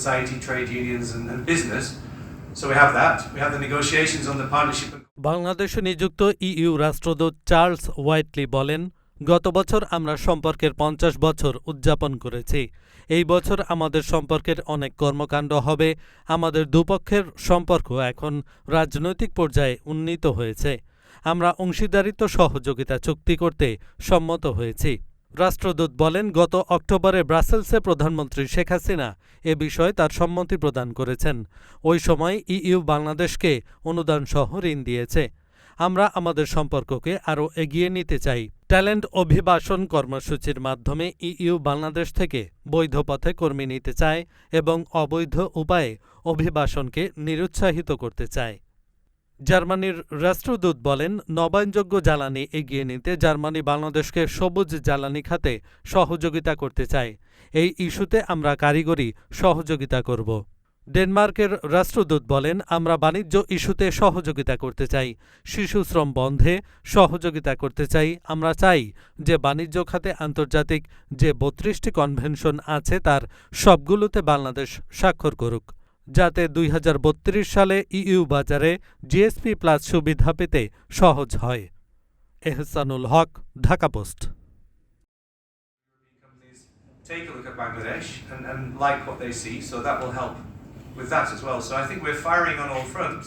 society, trade unions, and, and business. So we have that. We have the negotiations on the partnership. বাংলাদেশে নিযুক্ত EU রাষ্ট্রদূত Charles ওয়াইটলি বলেন গত বছর আমরা সম্পর্কের পঞ্চাশ বছর উদযাপন করেছি এই বছর আমাদের সম্পর্কের অনেক কর্মকাণ্ড হবে আমাদের দুপক্ষের সম্পর্ক এখন রাজনৈতিক পর্যায়ে উন্নীত হয়েছে আমরা অংশীদারিত্ব সহযোগিতা চুক্তি করতে সম্মত হয়েছি রাষ্ট্রদূত বলেন, গত অক্টোবরে ব্রাসেলসে প্রধানমন্ত্রী শেখ হাসিনা এ বিষয়ে তার সম্মতি প্রদান করেছেন। ওই সময় ইইউ বাংলাদেশকে অনুদান সহ ঋণ দিয়েছে। আমরা আমাদের সম্পর্ককে আরও এগিয়ে নিতে চাই। ট্যালেন্ট অভিবাসন কর্মসূচির মাধ্যমে ইইউ বাংলাদেশ থেকে বৈধ পথে কর্মী নিতে চায় এবং অবৈধ উপায়ে অভিবাসনকে নিরুৎসাহিত করতে চায়। জার্মানির রাষ্ট্রদূত বলেন, নবায়নযোগ্য জ্বালানি এগিয়ে নিতে জার্মানি বাংলাদেশকে সবুজ জ্বালানি খাতে সহযোগিতা করতে চায়। এই ইস্যুতে আমরা কারিগরি সহযোগিতা করব। ডেনমার্কের রাষ্ট্রদূত বলেন, আমরা বাণিজ্য ইস্যুতে সহযোগিতা করতে চাই। শিশু শ্রম বন্ধে সহযোগিতা করতে চাই। আমরা চাই যে বাণিজ্য খাতে আন্তর্জাতিক যে বত্রিশটি কনভেনশন আছে তার সবগুলোতে বাংলাদেশ স্বাক্ষর করুক। যাতে দুই হাজার বত্রিশ সালে ইইউ বাজারে জিএসপি প্লাস সুবিধা পেতে সহজ হয় Ehsanul Haque Dhaka post take a look at Bangladesh and, and like what they see, so that will help with that as well. So I think we're firing on all fronts.